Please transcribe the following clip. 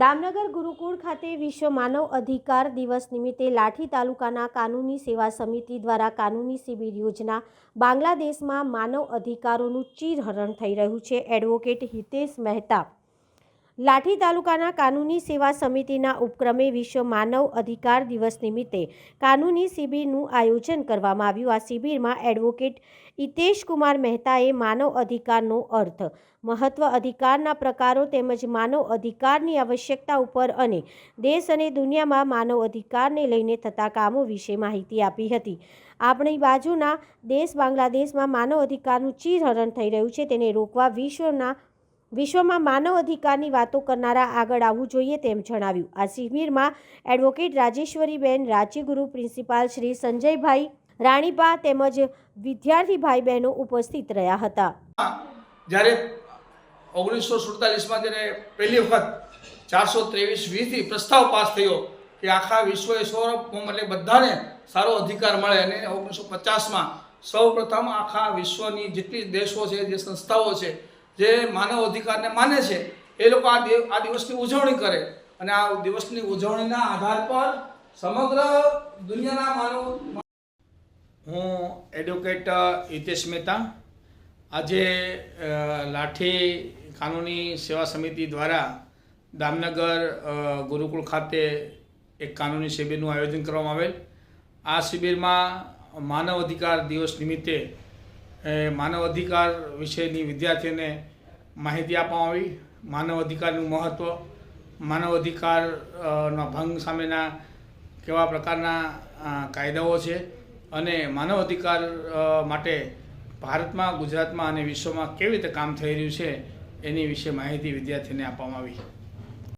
દામનગર ગુરુકુળ ખાતે વિશ્વ માનવ અધિકાર દિવસ નિમિત્તે લાઠી તાલુકાના કાનૂની સેવા સમિતિ દ્વારા કાનૂની શિબિર યોજના બાંગ્લાદેશમાં માનવ અધિકારોનું ચીરહરણ થઈ રહ્યું છે. એડવોકેટ હિતેશ મહેતા લાઠી તાલુકાના કાનૂની સેવા સમિતિના ઉપક્રમે વિશ્વ માનવ અધિકાર દિવસ નિમિત્તે કાનૂની શિબિરનું આયોજન કરવામાં આવ્યું. આ શિબિરમાં એડવોકેટ હિતેશ કુમાર મહેતાએ માનવ અધિકારનો અર્થ, મહત્વ અધિકારના પ્રકારો તેમજ માનવ અધિકારની આવશ્યકતા ઉપર અને દેશ અને દુનિયામાં માનવ અધિકારને લઈને થતા કામો વિશે માહિતી આપી હતી. આપણી બાજુના દેશ બાંગ્લાદેશમાં માનવ અધિકારનું ચીરહરણ થઈ રહ્યું છે. તેને રોકવા વિશ્વના વિશ્વમાં માનવ અધિકારની વાતો કરનારા આગળ આવવું જોઈએ તેમ જણાવ્યું. આ શિબિરમાં એડવોકેટ રાજેશ્વરીબેન, રાજ્યગુરુ પ્રિન્સિપાલ શ્રી સંજયભાઈ રાણીપા તેમજ વિદ્યાર્થી ભાઈ બહેનો ઉપસ્થિત રહ્યા હતા. જ્યારે ઓગણીસો સુડતાલીસમાં જ્યારે પહેલી વખત ચારસો ત્રેવીસ વીસથી પ્રસ્તાવ પાસ થયો કે આખા વિશ્વએ સૌરભ એટલે બધાને સારો અધિકાર મળે અને ઓગણીસો પચાસમાં સૌ પ્રથમ આખા વિશ્વની જેટલી દેશો છે, જે સંસ્થાઓ છે જે માનવ અધિકારને માને છે, એ લોકો આ આ દિવસની ઉજવણી કરે. અને આ દિવસની ઉજવણીના આધાર પર સમગ્ર દુનિયાના માનવ, હું એડવોકેટ, હિતેશ મહેતા. આજે લાઠી કાનૂની સેવા સમિતિ દ્વારા દામનગર ગુરુકુળ ખાતે એક કાનૂની શિબિરનું આયોજન કરવામાં આવેલ. આ શિબિરમાં માનવ અધિકાર દિવસ નિમિત્તે માનવ અધિકાર વિશેની વિદ્યાર્થીઓને માહિતી આપવામાં આવી. માનવ અધિકારનું મહત્ત્વ માનવ અધિકાર ના ભંગ સામેના કેવા પ્રકારના કાયદાઓ છે અને માનવ અધિકાર માટે ભારતમાં, ગુજરાતમાં અને વિશ્વમાં કેવી રીતે કામ થઈ રહ્યું છે એની વિશે માહિતી વિદ્યાર્થીને આપવામાં આવી.